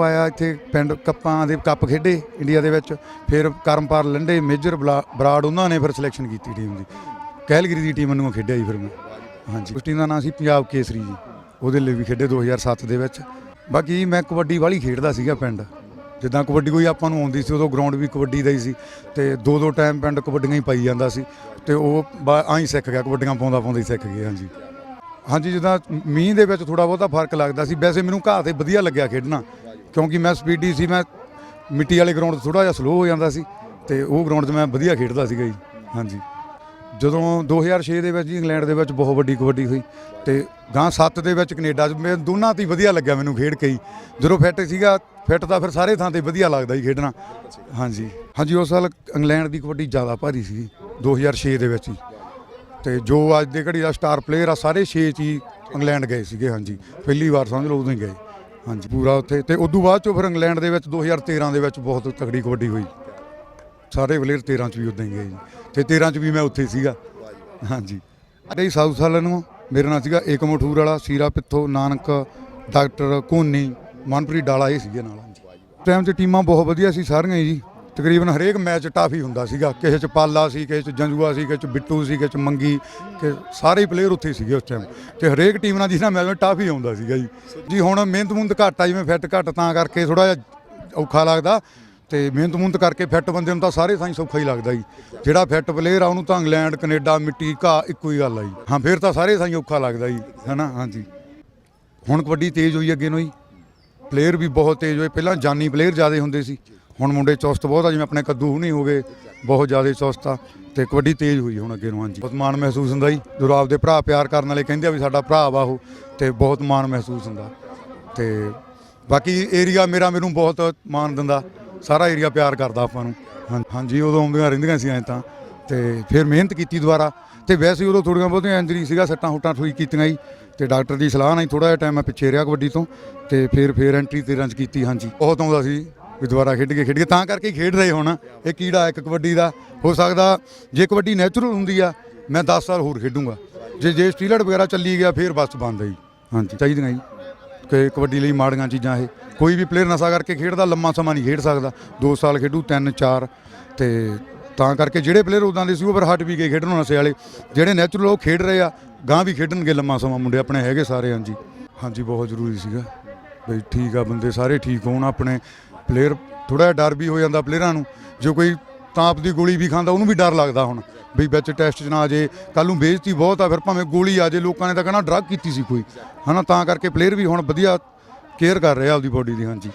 ਆਇਆ ਇੱਥੇ ਪਿੰਡ ਕੱਪਾਂ ਦੇ ਕੱਪ ਖੇਡੇ ਇੰਡੀਆ ਦੇ ਵਿੱਚ, ਫਿਰ ਕਰਮਪਾਰ ਲੰਡੇ, ਮੇਜਰ ਬਲਾ- ਬਰਾੜ, ਉਹਨਾਂ ਨੇ ਫਿਰ ਸਿਲੈਕਸ਼ਨ ਕੀਤੀ ਟੀਮ ਦੀ। ਕੈਲਗਰੀ ਦੀ ਟੀਮ ਨੂੰ ਖੇਡਿਆ ਜੀ ਫਿਰ ਮੈਂ। ਹਾਂਜੀ। ਉਸ ਟੀਮ ਦਾ ਨਾਮ ਸੀ ਪੰਜਾਬ ਕੇਸਰੀ ਜੀ। ਉਹਦੇ ਲਈ ਵੀ ਖੇਡੇ 2007 ਦੇ ਵਿੱਚ। ਬਾਕੀ ਮੈਂ ਕਬੱਡੀ ਵਾਲੀ ਖੇਡਦਾ ਸੀਗਾ ਪਿੰਡ। ਜਿੱਦਾਂ ਕਬੱਡੀ ਕੋਈ ਆਪਾਂ ਨੂੰ ਆਉਂਦੀ ਸੀ, ਉਦੋਂ ਗਰਾਊਂਡ ਵੀ ਕਬੱਡੀ ਦਾ ਹੀ ਸੀ। ਤੇ ਦੋ ਦੋ ਟਾਈਮ ਪਿੰਡ ਕਬੱਡੀਆਂ ਹੀ ਪਾਈ ਜਾਂਦਾ ਸੀ। ਤੇ ਉਹ ਆਈ ਸਿੱਖ ਗਿਆ, ਕਬੱਡੀਆਂ ਪਾਉਂਦਾ ਪਾਉਂਦਾ ਹੀ ਸਿੱਖ ਗਿਆ, ਹਾਂਜੀ। ਹਾਂਜੀ, ਜਿੱਦਾਂ ਮੀਂਹ ਦੇ ਵਿੱਚ ਥੋੜਾ ਬਹੁਤਾ ਫ਼ਰਕ ਲੱਗਦਾ ਸੀ। ਵੈਸੇ ਮੈਨੂੰ ਘਾਹ ਤੇ ਵਧੀਆ ਲੱਗਿਆ ਖੇਡਣਾ। ਕਿਉਂਕਿ ਮੈਂ ਸਪੀਡੀ ਸੀ, ਮੈਂ ਮਿੱਟੀ ਵਾਲੇ ਗਰਾਊਂਡ ਥੋੜਾ ਜਿਹਾ ਸਲੋ ਹੋ ਜਾਂਦਾ ਸੀ ਤੇ ਉਹ ਗਰਾਊਂਡ 'ਚ ਮੈਂ ਵਧੀਆ ਖੇਡਦਾ ਸੀਗਾ ਜੀ, ਹਾਂਜੀ। ਜਦੋਂ 2006 ਦੇ ਵਿੱਚ ਜੀ ਇੰਗਲੈਂਡ ਦੇ ਵਿੱਚ ਬਹੁਤ ਵੱਡੀ ਕਬੱਡੀ ਹੋਈ ਤੇ ਗਾਂ 7 ਦੇ ਵਿੱਚ ਕੈਨੇਡਾ 'ਚ ਮੈਂ ਦੋਨਾਂ ਤੇ ਹੀ ਵਧੀਆ ਲੱਗਿਆ ਮੈਨੂੰ ਖੇਡ ਕੇ ਹੀ ਜਦੋਂ ਫਿੱਟ ਸੀਗਾ ਫਿੱਟ ਤਾਂ ਫਿਰ ਸਾਰੇ ਥਾਂ ਤੇ ਵਧੀਆ ਲੱਗਦਾ ਹੀ ਖੇਡਣਾ, ਹਾਂਜੀ। ਹਾਂਜੀ, ਉਸ ਸਾਲ ਇੰਗਲੈਂਡ ਦੀ ਕਬੱਡੀ ਜ਼ਿਆਦਾ ਭਾਰੀ ਸੀ 2006 ਦੇ ਵਿੱਚ ਹੀ ਤੇ ਜੋ ਅੱਜ ਦੇ ਘੜੀ ਦਾ ਸਟਾਰ ਪਲੇਅਰ ਆ, ਸਾਰੇ 6 ਚ ਹੀ ਇੰਗਲੈਂਡ ਗਏ ਸੀਗੇ, ਹਾਂਜੀ। ਪਹਿਲੀ ਵਾਰ ਸਮਝ ਲਓ, ਉਦੋਂ ਹੀ ਗਏ। ਹਾਂਜੀ। ਪੂਰਾ ਉੱਥੇ ਤੇ ਉਦੋਂ ਬਾਅਦ ਚੋਂ ਫਿਰ ਇੰਗਲੈਂਡ ਦੇ ਵਿੱਚ 2013 ਦੇ ਵਿੱਚ ਬਹੁਤ ਤਕੜੀ ਕਬੱਡੀ ਹੋਈ। ਸਾਰੇ ਪਲੇਅਰ 13 ਚ ਵੀ ਉਦਾਂ ਹੀ ਗਏ ਜੀ। ਤੇ 13 ਚ ਵੀ ਮੈਂ ਉੱਥੇ ਸੀਗਾ। ਹਾਂਜੀ। ਅਰੇ ਸਾਊ ਸਾਲਾਂ ਨੂੰ ਮੇਰਾ ਨਾਮ ਸੀਗਾ ਏਕ ਮਠੂਰ ਵਾਲਾ, ਸੀਰਾ ਪਿੱਥੋ, ਨਾਨਕ, ਡਾਕਟਰ ਕੋਨੀ, ਮਨਪ੍ਰੀਤ ਡਾਲਾ ਇਹ ਸੀਗੇ ਨਾਲ। ਟਾਈਮ ਤੇ ਟੀਮਾਂ ਬਹੁਤ ਵਧੀਆ ਸੀ ਸਾਰੀਆਂ ਜੀ। ਤਕਰੀਬਨ ਹਰੇਕ ਮੈਚ ਟਾਫੀ ਹੁੰਦਾ ਸੀਗਾ। ਕਿਸੇ ਚ ਪਾਲਾ ਸੀ, ਕਿਸੇ ਚ ਜੰਜੂਆ ਸੀ, ਕਿਸੇ ਚ ਬਿੱਟੂ ਸੀ, ਕਿਸੇ ਚ ਮੰਗੀ ਕਿ ਸਾਰੇ ਹੀ ਪਲੇਅਰ ਉੱਥੇ ਸੀਗੇ ਉਸ ਟਾਈਮ ਤੇ ਹਰੇਕ ਟੀਮ ਨਾਲ ਜਿਹਨਾਂ ਮੈਚ ਟਾਫੀ ਆਉਂਦਾ ਸੀਗਾ ਜੀ। ਜੀ ਹੁਣ ਮਿਹਨਤ ਮੁੰਦ ਘੱਟ ਆ, ਜਿਵੇਂ ਫਿੱਟ ਘੱਟ, ਤਾਂ ਕਰਕੇ ਥੋੜਾ ਜਿਹਾ ਔਖਾ ਲੱਗਦਾ। ਤੇ ਮਿਹਨਤ ਮੁੰਦ ਕਰਕੇ ਫਿੱਟ ਬੰਦੇ ਨੂੰ ਤਾਂ ਸਾਰੇ ਸਾਈਂ ਸੌਖਾ ਹੀ ਲੱਗਦਾ ਜੀ। ਜਿਹੜਾ ਫਿੱਟ ਪਲੇਅਰ ਆ, ਉਹਨੂੰ ਤਾਂ ਇੰਗਲੈਂਡ, ਕੈਨੇਡਾ, ਮਿੱਟੀ, ਘਾਹ, ਇੱਕੋ ਹੀ ਗੱਲ ਆ ਜੀ। ਹਾਂ, ਫਿਰ ਤਾਂ ਸਾਰੇ ਸਾਈਂ ਔਖਾ ਲੱਗਦਾ ਜੀ, ਹੈਨਾ? ਹਾਂਜੀ ਹੁਣ ਕਬੱਡੀ ਤੇਜ਼ ਹੋਈ ਅੱਗੇ ਨੂੰ ਜੀ। ਪਲੇਅਰ ਵੀ ਬਹੁਤ ਤੇਜ਼ ਹੋਏ। ਪਹਿਲਾਂ ਜਾਨੀ ਪਲੇਅਰ ਜ਼ਿਆਦਾ ਹੁੰਦੇ ਸੀ। ਹੁਣ ਮੁੰਡੇ ਚੁਸਤ ਬਹੁਤ ਆ, ਜਿਵੇਂ ਆਪਣੇ ਕੱਦੂ ਹੁਣੀ ਹੋ ਗਏ, ਬਹੁਤ ਜ਼ਿਆਦਾ ਚੁਸਤ ਆ ਤੇ ਕਬੱਡੀ ਤੇਜ਼ ਹੋਈ ਹੁਣ ਅੱਗੇ ਨੂੰ, ਹਾਂਜੀ। ਬਹੁਤ ਮਾਣ ਮਹਿਸੂਸ ਹੁੰਦਾ ਜੀ। ਜਦੋਂ ਆਪਦੇ ਭਰਾ ਪਿਆਰ ਕਰਨ ਵਾਲੇ ਕਹਿੰਦੇ ਆ ਵੀ ਸਾਡਾ ਭਰਾ ਵਾ ਉਹ, ਤੇ ਬਹੁਤ ਮਾਣ ਮਹਿਸੂਸ ਹੁੰਦਾ। ਤੇ ਬਾਕੀ ਏਰੀਆ ਮੇਰਾ ਮੈਨੂੰ ਬਹੁਤ ਮਾਣ ਦਿੰਦਾ। ਸਾਰਾ ਏਰੀਆ ਪਿਆਰ ਕਰਦਾ ਆਪਾਂ ਨੂੰ। ਹਾਂ- ਹਾਂਜੀ, ਉਦੋਂ ਆਉਂਦੀਆਂ ਰਹਿੰਦੀਆਂ ਸੀ ਐਂ ਤਾਂ। ਤੇ ਫਿਰ ਮਿਹਨਤ ਕੀਤੀ ਦੁਬਾਰਾ। ਤੇ ਵੈਸੇ ਉਦੋਂ ਥੋੜੀਆਂ ਬਹੁਤੀਆਂ ਇੰਜਰੀ ਸੀਗਾ, ਸੱਟਾਂ ਹੁੱਟਾਂ ਠੀਕ ਕੀਤੀਆਂ ਜੀ। ਤੇ ਡਾਕਟਰ ਦੀ ਸਲਾਹ ਨਾਲ ਹੀ ਥੋੜਾ ਜਿਹਾ ਟਾਈਮ ਮੈਂ ਪਿੱਛੇ ਰਿਹਾ ਕਬੱਡੀ ਤੋਂ। ਤੇ ਫਿਰ ਫਿਰ ਐਂਟਰੀ 13 ਚ ਕੀਤੀ, ਹਾਂਜੀ। ਬਹੁਤ ਆਉਂਦਾ ਸੀ। ਵੀ ਦੁਬਾਰਾ ਖੇਡ ਕੇ ਖੇਡ ਕੇ, ਤਾਂ ਕਰਕੇ ਹੀ ਖੇਡ ਰਹੇ ਹੁਣ। ਇਹ ਕੀੜਾ, ਇੱਕ ਕਬੱਡੀ ਦਾ, ਹੋ ਸਕਦਾ ਜੇ ਕਬੱਡੀ ਨੈਚੁਰਲ ਹੁੰਦੀ ਆ, ਮੈਂ 10 ਸਾਲ ਹੋਰ ਖੇਡੂੰਗਾ। ਜੇ ਜੇ ਸਟੀਲਟ ਵਗੈਰਾ ਚੱਲੀ ਗਿਆ, ਫਿਰ ਬਸ ਬੰਦ ਹੈ ਜੀ। ਹਾਂਜੀ, ਚਾਹੀਦੀਆਂ ਜੀ। ਕਿ ਕਬੱਡੀ ਲਈ ਮਾੜੀਆਂ ਚੀਜ਼ਾਂ ਇਹ। ਕੋਈ ਵੀ ਪਲੇਅਰ ਨਸ਼ਾ ਕਰਕੇ ਖੇਡਦਾ, ਲੰਮਾ ਸਮਾਂ ਨਹੀਂ ਖੇਡ ਸਕਦਾ। 2 ਸਾਲ ਖੇਡੂ 3 4 ਤੇ ਤਾਂ ਕਰਕੇ ਜਿਹੜੇ ਪਲੇਅਰ ਉਦਾਂ ਦੇ ਸੀ, ਉਹ ਫਿਰ ਹਟ ਵੀ ਗਏ ਖੇਡਣ ਨਸ਼ੇ ਵਾਲੇ। ਜਿਹੜੇ ਨੈਚੁਰਲ ਉਹ ਖੇਡ ਰਹੇ ਆ। ਗਾਂ ਵੀ ਖੇਡਣਗੇ ਲੰਮਾ ਸਮਾਂ। ਮੁੰਡੇ ਆਪਣੇ ਹੈਗੇ ਸਾਰੇ, ਹਾਂਜੀ। ਹਾਂਜੀ, ਬਹੁਤ ਜ਼ਰੂਰੀ ਸੀਗਾ। ਬਈ ਠੀਕ ਆ ਬੰਦੇ, ਸਾਰੇ ਠੀਕ ਹੋਣ ਆਪਣੇ। ਪਲੇਅਰ ਥੋੜਾ ਜਿਹਾ ਡਰ ਵੀ ਹੋ ਜਾਂਦਾ ਪਲੇਅਰਾਂ ਨੂੰ। ਜੋ ਕੋਈ ਤਾਂਪ ਦੀ ਗੋਲੀ ਵੀ ਖਾਂਦਾ, ਉਹਨੂੰ ਵੀ ਡਰ ਲੱਗਦਾ ਹੁਣ ਵੀ ਵਿੱਚ ਟੈਸਟ 'ਚ ਨਾ ਆ ਜੇ। ਕੱਲ ਨੂੰ ਬੇਇੱਜ਼ਤੀ ਬਹੁਤ ਆ, ਫਿਰ ਭਾਵੇਂ ਗੋਲੀ ਆ ਜੇ, ਲੋਕਾਂ ਨੇ ਤਾਂ ਕਹਿਣਾ ਡਰੱਗ ਕੀਤੀ ਸੀ ਕੋਈ। ਹਨਾ, ਤਾਂ ਕਰਕੇ ਪਲੇਅਰ ਵੀ ਹੁਣ ਵਧੀਆ ਕੇਅਰ ਕਰ ਰਿਹਾ ਆਪਦੀ ਬੋਡੀ ਦੀ, ਹਾਂਜੀ।